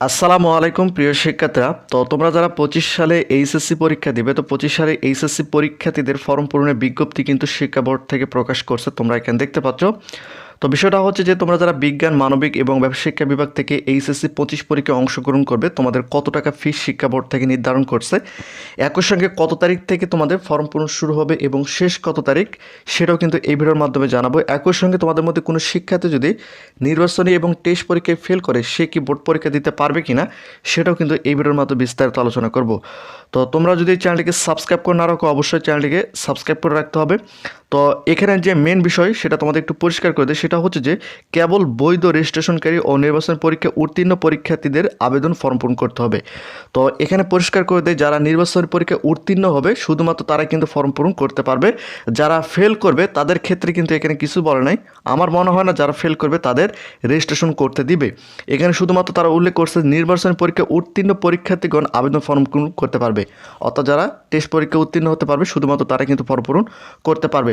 আসসালামু আলাইকুম, প্রিয় শিক্ষার্থীরা। তো তোমরা যারা পঁচিশ সালে এইচএসসি পরীক্ষা দিবে, তো পঁচিশ সালে এইচএসসি পরীক্ষার্থীদের ফর্ম পূরণের বিজ্ঞপ্তি কিন্তু শিক্ষা বোর্ড থেকে প্রকাশ করছে। তোমরা এখানে দেখতে পাচ্ছ। তো বিষয়টা হচ্ছে যে তোমরা যারা বিজ্ঞান, মানবিক এবং ব্যবসা শিক্ষা বিভাগ থেকে এইচএসসি পঁচিশ পরীক্ষায় অংশগ্রহণ করবে, তোমাদের কত টাকা ফিস শিক্ষা বোর্ড থেকে নির্ধারণ করছে, একই সঙ্গে কত তারিখ থেকে তোমাদের ফর্ম পূরণ শুরু হবে এবং শেষ কত তারিখ সেটাও কিন্তু এই ভিডিওর মাধ্যমে জানাব। একই সঙ্গে তোমাদের মধ্যে কোনো শিক্ষার্থী যদি নির্বাচনী এবং টেস্ট পরীক্ষায় ফেল করে, সে কি বোর্ড পরীক্ষা দিতে পারবে কি না সেটাও কিন্তু এই ভিডিওর মাধ্যমে বিস্তারিত আলোচনা করব। তো তোমরা যদি চ্যানেলটিকে সাবস্ক্রাইব করে না রাখো, অবশ্যই চ্যানেলটিকে সাবস্ক্রাইব করে রাখতে হবে। তো এখানে যে মেন বিষয় সেটা তোমাদের একটু পরিষ্কার করে দেয় সেটা হচ্ছে যে কেবল বৈধ রেজিস্ট্রেশনকারী ও নির্বাচন পরীক্ষা উত্তীর্ণ পরীক্ষার্থীদের আবেদন ফর্ম পূরণ করতে হবে। তো এখানে পরিষ্কার করে দেয় যারা নির্বাচন পরীক্ষা উত্তীর্ণ হবে, শুধুমাত্র তারা কিন্তু ফর্ম পূরণ করতে পারবে। যারা ফেল করবে, তাদের ক্ষেত্রে কিন্তু এখানে কিছু বলে নাই। আমার মনে হয় না যারা ফেল করবে, তাদের রেজিস্ট্রেশন করতে দিবে। এখানে শুধুমাত্র তারা উল্লেখ করছে, নির্বাচন পরীক্ষা উত্তীর্ণ পরীক্ষার্থীগণ আবেদন ফর্ম পূরণ করতে পারবে। অর্থাৎ যারা টেস্ট পরীক্ষা উত্তীর্ণ হতে পারবে, শুধুমাত্র তারা কিন্তু ফর্ম পূরণ করতে পারবে।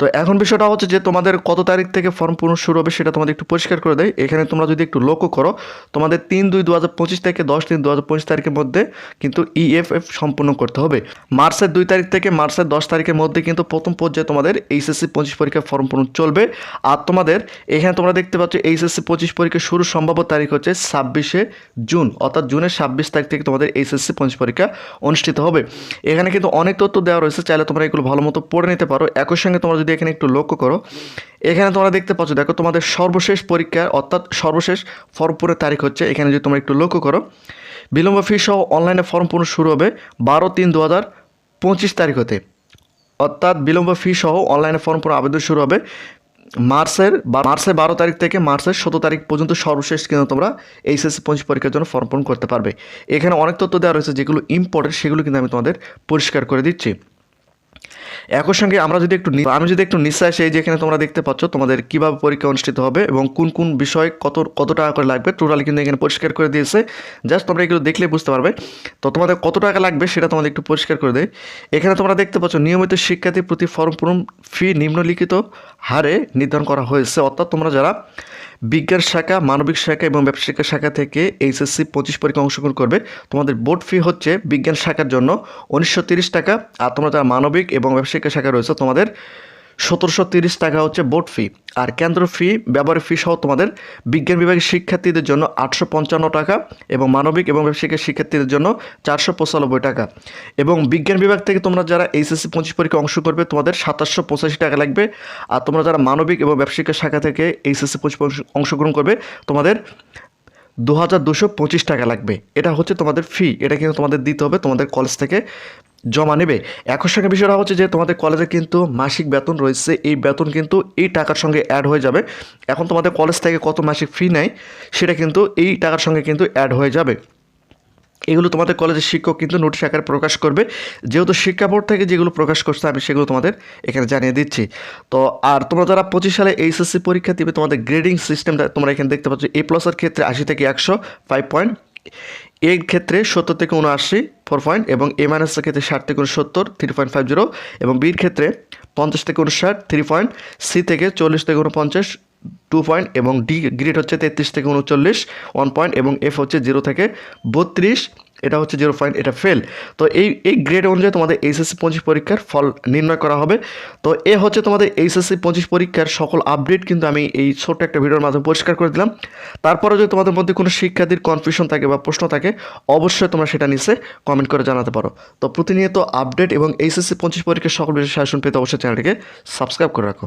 তো এখন বিষয়টা হচ্ছে যে তোমাদের কত তারিখ থেকে ফর্ম পূরণ শুরু হবে সেটা তোমাদের একটু পরিষ্কার করে দেয় এখানে তোমরা যদি একটু লক্ষ্য করো, তোমাদের তিন দুই দু থেকে দশ তিন দু তারিখের মধ্যে কিন্তু ইএফএফ সম্পূর্ণ করতে হবে। মার্চের দুই তারিখ থেকে মার্চের দশ তারিখের মধ্যে কিন্তু প্রথম পর্যায়ে তোমাদের এইচএসসি পঁচিশ পরীক্ষার ফর্ম পূরণ চলবে। আর তোমাদের এখানে তোমরা দেখতে পাচ্ছ এইচএসসি পঁচিশ পরীক্ষার শুরু সম্ভাব্য তারিখ হচ্ছে ছাব্বিশে জুন, অর্থাৎ জুনের ছাব্বিশ তারিখ থেকে তোমাদের এইচএসসি পঁচিশ পরীক্ষা অনুষ্ঠিত হবে। এখানে কিন্তু অনেক তথ্য দেওয়া রয়েছে, চাইলে তোমরা এগুলো ভালো মতো পড়ে নিতে পারো। একই সঙ্গে তোমরা যদি এখানে একটু লক্ষ্য করো, এখানে তোমরা দেখতে পাচ্ছ, দেখো তোমাদের সর্বশেষ পরীক্ষার, অর্থাৎ সর্বশেষ ফর্ম পূরণের তারিখ হচ্ছে, এখানে যদি তোমরা একটু লক্ষ্য করো, বিলম্ব ফি সহ অনলাইনে ফর্ম পূরণ শুরু হবে বারো তিন দু হাজার পঁচিশ তারিখ হতে। অর্থাৎ বিলম্ব ফি সহ অনলাইনে ফর্ম পূরণ আবেদন শুরু হবে মার্চের মার্চের বারো তারিখ থেকে মার্চের সতেরো তারিখ পর্যন্ত সর্বশেষ কিন্তু তোমরা এইচএসসি পঁচিশ পরীক্ষার জন্য ফর্ম পূরণ করতে পারবে। এখানে অনেক তথ্য দেওয়া রয়েছে যেগুলো ইম্পর্টেন্ট সেগুলো কিন্তু আমি তোমাদের পরিষ্কার করে দিচ্ছি। একই সঙ্গে আমরা যদি একটু আমি যদি একটু নিচে আসি এই যেখানে তোমরা দেখতে পাচ্ছ, তোমাদের কীভাবে পরীক্ষা অনুষ্ঠিত হবে এবং কোন কোন বিষয় কত কত টাকা করে লাগবে টোটালি কিন্তু এখানে পরিষ্কার করে দিয়েছে। জাস্ট তোমরা এগুলো দেখলে বুঝতে পারবে। তো তোমাদের কত টাকা লাগবে সেটা তোমাদের একটু পরিষ্কার করে দেয় এখানে তোমরা দেখতে পাচ্ছ, নিয়মিত শিক্ষার্থী প্রতি ফর্ম পূরণ ফি নিম্নলিখিত হারে নির্ধারণ করা হয়েছে। অর্থাৎ তোমরা যারা বিজ্ঞান শাখা, মানবিক শাখা এবং ব্যবসায়িক শাখা থেকে এইচএসসি পঁচিশ পরীক্ষা অংশগ্রহণ করবে। তোমাদের বোর্ড ফি হচ্ছে বিজ্ঞান শাখার জন্য উনিশশো টাকা আর তোমরা যারা মানবিক এবং ব্যবসায়িক শাখা রয়েছে, তোমাদের সতেরোশো তিরিশ টাকা হচ্ছে বোর্ড ফি আর কেন্দ্র ফি ব্যবহার ফি সহ তোমাদের বিজ্ঞান বিভাগের শিক্ষার্থীদের জন্য আটশো পঞ্চান্ন টাকা এবং মানবিক এবং ব্যবসায়িক শিক্ষার্থীদের জন্য চারশো পঁচানব্বই টাকা। এবং বিজ্ঞান বিভাগ থেকে তোমরা যারা এইচএসসি পঁচিশ পরীক্ষা অংশ করবে, তোমাদের সাতাশশো পঁচাশি টাকা লাগবে। আর তোমরা যারা মানবিক এবং ব্যবসায়িক শাখা থেকে এইচএসসি পঁচিশ অংশগ্রহণ করবে, তোমাদের দু হাজার দুশো পঁচিশ টাকা লাগবে। এটা হচ্ছে তোমাদের ফি এটা কিন্তু তোমাদের দিতে হবে তোমাদের কলেজ থেকে। জমা নেবে। একই সঙ্গে বিষয়টা হচ্ছে যে তোমাদের কলেজে কিন্তু মাসিক বেতন রয়েছে। এই বেতন কিন্তু এই টাকার সঙ্গে অ্যাড হয়ে যাবে। এখন তোমাদের কলেজ থেকে কত মাসিক ফি নেয় সেটা কিন্তু এই টাকার সঙ্গে কিন্তু অ্যাড হয়ে যাবে। এগুলো তোমাদের কলেজের শিক্ষক কিন্তু নোটিশ আকারে প্রকাশ করবে। যেহেতু শিক্ষা বোর্ড থেকে যেগুলো প্রকাশ করছে, আমি সেগুলো তোমাদের এখানে জানিয়ে দিচ্ছি। তো আর তোমরা যারা পঁচিশ সালে এইচএসসি পরীক্ষা দিবে, তোমাদের গ্রেডিং সিস্টেমটা তোমরা এখানে দেখতে পাচ্ছ। এ প্লাসের ক্ষেত্রে আশি থেকে একশো ফাইভ পয়েন্ট এর ক্ষেত্রে সত্তর থেকে উনআশি ফোর পয়েন্ট এবং এ মাইনাসের ক্ষেত্রে ষাট থেকে উনসত্তর, থ্রি পয়েন্ট ফাইভ জিরো এবং বির ক্ষেত্রে পঞ্চাশ থেকে উনষাট, থ্রি পয়েন্ট, সি থেকে চল্লিশ থেকে উনপঞ্চাশ, টু পয়েন্ট এবং ডি গ্রেড হচ্ছে তেত্রিশ থেকে উনচল্লিশ, ওয়ান পয়েন্ট এবং এফ হচ্ছে জিরো থেকে বত্রিশ এটা হচ্ছে জিরো পয়েন্ট এটা ফেল তো এই এই গ্রেড অনুযায়ী তোমাদের এইচএসসি পঁচিশ পরীক্ষার ফল নির্ণয় করা হবে। তো এ হচ্ছে তোমাদের এইচএসসি পঁচিশ পরীক্ষার সকল আপডেট কিন্তু আমি এই ছোট্ট একটা ভিডিওর মাধ্যমে পরিষ্কার করে দিলাম। তারপরে যদি তোমাদের মধ্যে কোনো শিক্ষার্থীর কনফিউশন থাকে বা প্রশ্ন থাকে, অবশ্যই তোমরা সেটা নিচে কমেন্ট করে জানাতে পারো। তো প্রতিনিয়ত আপডেট এবং এইচএসসি পঁচিশ পরীক্ষার সকল বিষয়ে শাসন পেতে অবশ্যই চ্যানেলটিকে সাবস্ক্রাইব করে রাখো।